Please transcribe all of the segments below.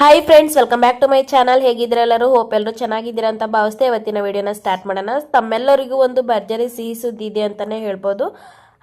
Hi friends welcome back to my channel ಹೇಗಿದ್ರೆ ಎಲ್ಲರೂ? Hope ಎಲ್ಲರೂ ಚೆನ್ನಾಗಿದ್ದೀರಾ ಅಂತ ಭಾವಿಸ್ತೆ ಇವತ್ತಿನ ವಿಡಿಯೋನ ಸ್ಟಾರ್ಟ್ ಮಾಡೋಣ. ತಮ್ಮೆಲ್ಲರಿಗೂ ಒಂದು ಭರ್ಜರಿ ಸಿಹಿ ಸುದ್ದಿ ಇದೆ ಅಂತಾನೆ ಹೇಳ್ಬೋದು.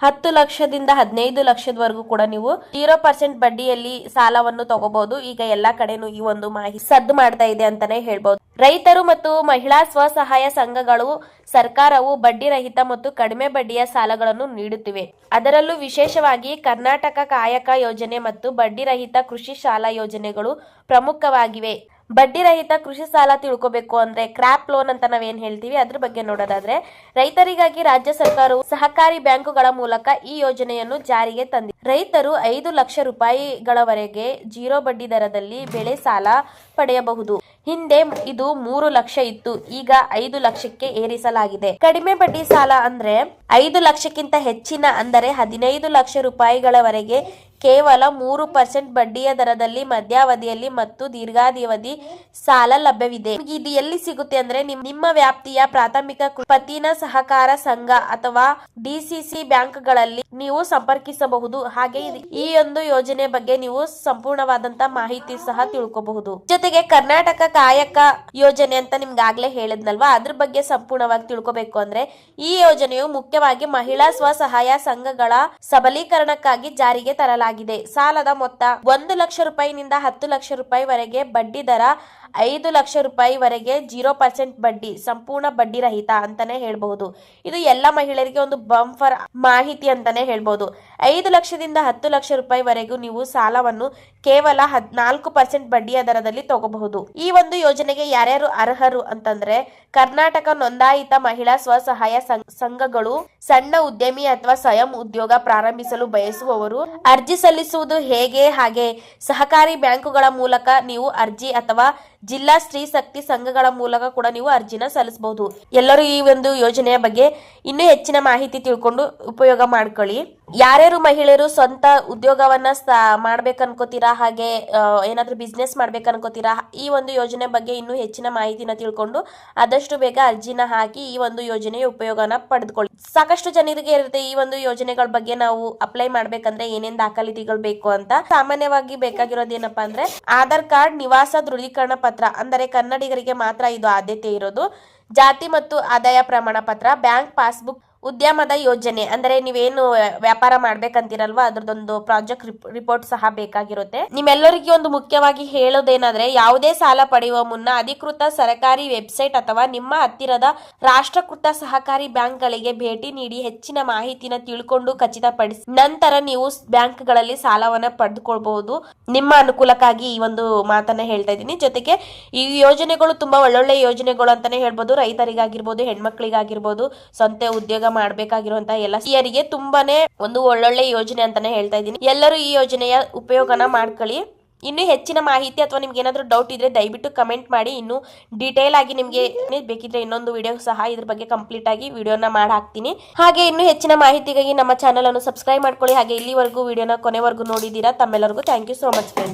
ಹತ್ತು ಲಕ್ಷದಿಂದ ಹದಿನೈದು ಲಕ್ಷದವರೆಗೂ ಕೂಡ ನೀವು ಜೀರೋ ಪರ್ಸೆಂಟ್ ಬಡ್ಡಿಯಲ್ಲಿ ಸಾಲವನ್ನು ತಗೋಬಹುದು. ಈಗ ಎಲ್ಲಾ ಕಡೆನೂ ಈ ಒಂದು ಮಾಹಿತಿ ಸದ್ದು ಮಾಡ್ತಾ ಇದೆ ಅಂತಾನೆ ಹೇಳ್ಬಹುದು ರೈತರು ಮತ್ತು ಮಹಿಳಾ ಸ್ವಸಹಾಯ ಸಂಘಗಳು ಸರ್ಕಾರವು ಬಡ್ಡಿ ರಹಿತ ಮತ್ತು ಕಡಿಮೆ ಬಡ್ಡಿಯ ಸಾಲಗಳನ್ನು ನೀಡುತ್ತಿವೆ. ಅದರಲ್ಲೂ ವಿಶೇಷವಾಗಿ ಕರ್ನಾಟಕ ಕಾಯಕ ಯೋಜನೆ ಮತ್ತು ಬಡ್ಡಿ ರಹಿತ ಕೃಷಿ ಸಾಲ ಯೋಜನೆಗಳು ಪ್ರಮುಖವಾಗಿವೆ. ಬಡ್ಡಿ ರಹಿತ ಕೃಷಿ ಸಾಲ ತಿಳ್ಕೊಬೇಕು ಅಂದ್ರೆ ಕ್ರಾಪ್ ಲೋನ್ ಅಂತ ನಾವೇನ್ ಹೇಳ್ತೀವಿ? ಅದ್ರ ಬಗ್ಗೆ ನೋಡೋದಾದ್ರೆ ರೈತರಿಗಾಗಿ ರಾಜ್ಯ ಸರ್ಕಾರವು ಸಹಕಾರಿ ಬ್ಯಾಂಕುಗಳ ಮೂಲಕ ಈ ಯೋಜನೆಯನ್ನು ಜಾರಿಗೆ ತಂದಿದೆ ರೈತರು ಐದು ಲಕ್ಷ ರೂಪಾಯಿಗಳವರೆಗೆ ಜೀರೋ ಬಡ್ಡಿ ದರದಲ್ಲಿ ಬೆಳೆ ಸಾಲ ಪಡೆಯಬಹುದು. ಹಿಂದೆ ಇದು ಮೂರು ಲಕ್ಷ ಇತ್ತು, ಈಗ ಐದು ಲಕ್ಷಕ್ಕೆ ಏರಿಸಲಾಗಿದೆ. ಕಡಿಮೆ ಬಡ್ಡಿ ಸಾಲ ಅಂದ್ರೆ ಐದು ಲಕ್ಷಕ್ಕಿಂತ ಹೆಚ್ಚಿನ ಅಂದರೆ ಹದಿನೈದು ಲಕ್ಷ ರೂಪಾಯಿಗಳವರೆಗೆ ಕೇವಲ ಮೂರು ಪರ್ಸೆಂಟ್ ಬಡ್ಡಿಯ ದರದಲ್ಲಿ ಮಧ್ಯಾವಧಿಯಲ್ಲಿ ಮತ್ತು ದೀರ್ಘಾವಧಿ ಸಾಲ ಲಭ್ಯವಿದೆ. ಇದು ಎಲ್ಲಿ ಸಿಗುತ್ತೆ ಅಂದ್ರೆ ನಿಮ್- ನಿಮ್ಮ ವ್ಯಾಪ್ತಿಯ ಪ್ರಾಥಮಿಕ ಪತಿನ ಸಹಕಾರ ಸಂಘ ಅಥವಾ ಡಿಸಿಸಿ ಬ್ಯಾಂಕ್ಗಳಲ್ಲಿ ನೀವು ಸಂಪರ್ಕಿಸಬಹುದು. ಹಾಗೆ ಈ ಒಂದು ಯೋಜನೆ ಬಗ್ಗೆ ನೀವು ಸಂಪೂರ್ಣವಾದಂತ ಮಾಹಿತಿ ಸಹ ತಿಳ್ಕೋಬಹುದು. ಜೊತೆಗೆ ಕರ್ನಾಟಕ ಕಾಯಕ ಯೋಜನೆ ಅಂತ ನಿಮ್ಗೆ ಆಗ್ಲೇ ಹೇಳಿದ್ನಲ್ವಾ? ಅದ್ರ ಬಗ್ಗೆ ಸಂಪೂರ್ಣವಾಗಿ ತಿಳ್ಕೋಬೇಕು ಅಂದ್ರೆ ಈ ಯೋಜನೆಯು ಮುಖ್ಯವಾಗಿ ಮಹಿಳಾ ಸ್ವಸಹಾಯ ಸಂಘಗಳ ಸಬಲೀಕರಣಕ್ಕಾಗಿ ಜಾರಿಗೆ ತರಲಾಗಿದೆ. ಸಾಲದ ಮೊತ್ತ ಒಂದು ಲಕ್ಷ ರೂಪಾಯಿನಿಂದ ಹತ್ತು ಲಕ್ಷ ರೂಪಾಯಿವರೆಗೆ ಬಡ್ಡಿ ದರ ಐದು ಲಕ್ಷ ರೂಪಾಯಿವರೆಗೆ ಜೀರೋ ಪರ್ಸೆಂಟ್ ಬಡ್ಡಿ, ಸಂಪೂರ್ಣ ಬಡ್ಡಿ ರಹಿತ ಅಂತಾನೆ ಹೇಳ್ಬಹುದು. ಇದು ಎಲ್ಲ ಮಹಿಳೆಯರಿಗೆ ಒಂದು ಬಂಫರ್ ಮಾಹಿತಿ ಅಂತಾನೆ ಹೇಳ್ಬಹುದು. ಐದು ಲಕ್ಷದಿಂದ ಹತ್ತು ಲಕ್ಷ ರೂಪಾಯಿವರೆಗೂ ನೀವು ಸಾಲವನ್ನು ಕೇವಲ ಹದ್ನಾಲ್ಕು ಪರ್ಸೆಂಟ್ ಬಡ್ಡಿಯ ದರದಲ್ಲಿ ತಗೋಬಹುದು. ಈ ಒಂದು ಯೋಜನೆಗೆ ಯಾರ್ಯಾರು ಅರ್ಹರು ಅಂತಂದ್ರೆ, ಕರ್ನಾಟಕ ನೋಂದಾಯಿತ ಮಹಿಳಾ ಸ್ವಸಹಾಯ ಸಂಘ- ಸಂಘಗಳು, ಸಣ್ಣ ಉದ್ಯಮಿ ಅಥವಾ ಸ್ವಯಂ ಉದ್ಯೋಗ ಪ್ರಾರಂಭಿಸಲು ಬಯಸುವವರು, ಅರ್ಜಿ ಸಲ್ಲಿಸುವುದು ಹೇಗೆ, ಹಾಗೆ ಸಹಕಾರಿ ಬ್ಯಾಂಕುಗಳ ಮೂಲಕ ನೀವು ಅರ್ಜಿ ಅಥವಾ ಜಿಲ್ಲಾ ಸ್ತ್ರೀ ಶಕ್ತಿ ಸಂಘಗಳ ಮೂಲಕ ಕೂಡ ನೀವು ಅರ್ಜಿನ ಸಲ್ಲಿಸಬಹುದು. ಎಲ್ಲರೂ ಈ ಒಂದು ಯೋಜನೆಯ ಬಗ್ಗೆ ಇನ್ನೂ ಹೆಚ್ಚಿನ ಮಾಹಿತಿ ತಿಳ್ಕೊಂಡು ಉಪಯೋಗ ಮಾಡ್ಕೊಳ್ಳಿ. ಯಾರ್ಯಾರು ಮಹಿಳೆಯರು ಸ್ವಂತ ಉದ್ಯೋಗವನ್ನ ಮಾಡ್ಬೇಕು ಅನ್ಕೋತೀರಾ ಹಾಗೆ ಏನಾದ್ರೂ ಬಿಸ್ನೆಸ್ ಮಾಡ್ಬೇಕು ಅನ್ಕೋತೀರಾ ಈ ಒಂದು ಯೋಜನೆ ಬಗ್ಗೆ ಇನ್ನೂ ಹೆಚ್ಚಿನ ಮಾಹಿತಿನ ತಿಳ್ಕೊಂಡು ಆದಷ್ಟು ಬೇಗ ಅರ್ಜಿನ ಹಾಕಿ ಈ ಒಂದು ಯೋಜನೆಯ ಉಪಯೋಗನ ಪಡೆದುಕೊಳ್ಳಿ. ಸಾಕಷ್ಟು ಜನರಿಗೆ ಇರುತ್ತೆ ಈ ಒಂದು ಯೋಜನೆಗಳ ಬಗ್ಗೆ ನಾವು ಅಪ್ಲೈ ಮಾಡ್ಬೇಕಂದ್ರೆ ಏನೇನ್ ದಾಖಲಾತಿಗಳು ಬೇಕು ಅಂತ. ಸಾಮಾನ್ಯವಾಗಿ ಬೇಕಾಗಿರೋದು ಏನಪ್ಪಾ ಅಂದ್ರೆ, ಆಧಾರ್ ಕಾರ್ಡ್ ನಿವಾಸ ದೃಢೀಕರಣ ಪತ್ರ ಅಂದರೆ ಕನ್ನಡಿಗರಿಗೆ ಮಾತ್ರ ಇದು ಆದ್ಯತೆ ಇರೋದು. ಜಾತಿ ಮತ್ತು ಆದಾಯ ಪ್ರಮಾಣ ಪತ್ರ ಬ್ಯಾಂಕ್ ಪಾಸ್ಬುಕ್ ಉದ್ಯಮದ ಯೋಜನೆ. ಅಂದ್ರೆ ನೀವೇನು ವ್ಯಾಪಾರ ಮಾಡ್ಬೇಕಂತೀರಲ್ವಾ? ಅದ್ರದೊಂದು ಪ್ರಾಜೆಕ್ಟ್ ರಿಪೋರ್ಟ್ ಸಹ ಬೇಕಾಗಿರುತ್ತೆ. ನಿಮ್ಮೆಲ್ಲರಿಗೆ ಒಂದು ಮುಖ್ಯವಾಗಿ ಹೇಳೋದೇನಾದ್ರೆ, ಯಾವುದೇ ಸಾಲ ಪಡೆಯುವ ಮುನ್ನ ಅಧಿಕೃತ ಸರ್ಕಾರಿ ವೆಬ್ಸೈಟ್ ಅಥವಾ ನಿಮ್ಮ ಹತ್ತಿರದ ರಾಷ್ಟ್ರಕೃತ ಸಹಕಾರಿ ಬ್ಯಾಂಕ್ಗಳಿಗೆ ಭೇಟಿ ನೀಡಿ ಹೆಚ್ಚಿನ ಮಾಹಿತಿನ ತಿಳ್ಕೊಂಡು ಖಚಿತಪಡಿಸಿ, ನಂತರ ನೀವು ಬ್ಯಾಂಕ್ಗಳಲ್ಲಿ ಸಾಲವನ್ನ ಪಡೆದುಕೊಳ್ಬಹುದು. ನಿಮ್ಮ ಅನುಕೂಲಕ್ಕಾಗಿ ಈ ಒಂದು ಮಾತನ್ನ ಹೇಳ್ತಾ ಇದ್ದೀನಿ. ಜೊತೆಗೆ ಈ ಯೋಜನೆಗಳು ತುಂಬಾ ಒಳ್ಳೊಳ್ಳೆ ಯೋಜನೆಗಳು ಅಂತಾನೆ ಹೇಳ್ಬೋದು. ರೈತರಿಗಾಗಿರ್ಬೋದು, ಹೆಣ್ಮಕ್ಳಿಗಾಗಿರ್ಬೋದು, ಸ್ವಂತ ಉದ್ಯೋಗ ಮಾಡ್ಬೇಕಾಗಿರುವಂತಹ ಎಲ್ಲ ಸ್ತ್ರೀಯರಿಗೆ ತುಂಬಾನೇ ಒಂದು ಒಳ್ಳೊಳ್ಳೆ ಯೋಜನೆ ಅಂತಾನೆ ಹೇಳ್ತಾ ಇದ್ದೀನಿ. ಎಲ್ಲರೂ ಈ ಯೋಜನೆಯ ಉಪಯೋಗನ ಮಾಡ್ಕೊಳ್ಳಿ. ಇನ್ನು ಹೆಚ್ಚಿನ ಮಾಹಿತಿ ಅಥವಾ ನಿಮ್ಗೆ ಏನಾದರೂ ಡೌಟ್ ಇದ್ರೆ ದಯವಿಟ್ಟು ಕಮೆಂಟ್ ಮಾಡಿ. ಇನ್ನು ಡೀಟೇಲ್ ಆಗಿ ನಿಮಗೆ ಬೇಕಿದ್ರೆ ಇನ್ನೊಂದು ವಿಡಿಯೋ ಸಹ ಇದ್ರ ಬಗ್ಗೆ ಕಂಪ್ಲೀಟ್ ಆಗಿ ವಿಡಿಯೋನ ಮಾಡಿ ಹಾಕ್ತೀನಿ. ಹಾಗೆ ಇನ್ನು ಹೆಚ್ಚಿನ ಮಾಹಿತಿಗಾಗಿ ನಮ್ಮ ಚಾನಲ್ ಅನ್ನು ಸಬ್ಸ್ಕ್ರೈಬ್ ಮಾಡ್ಕೊಳ್ಳಿ. ಹಾಗೆ ಇಲ್ಲಿವರೆಗೂ ವಿಡಿಯೋನ ಕೊನೆವರೆಗೂ ನೋಡಿದ್ದೀರಾ ತಮ್ಮೆಲ್ಲರಿಗೂ thank you so much friends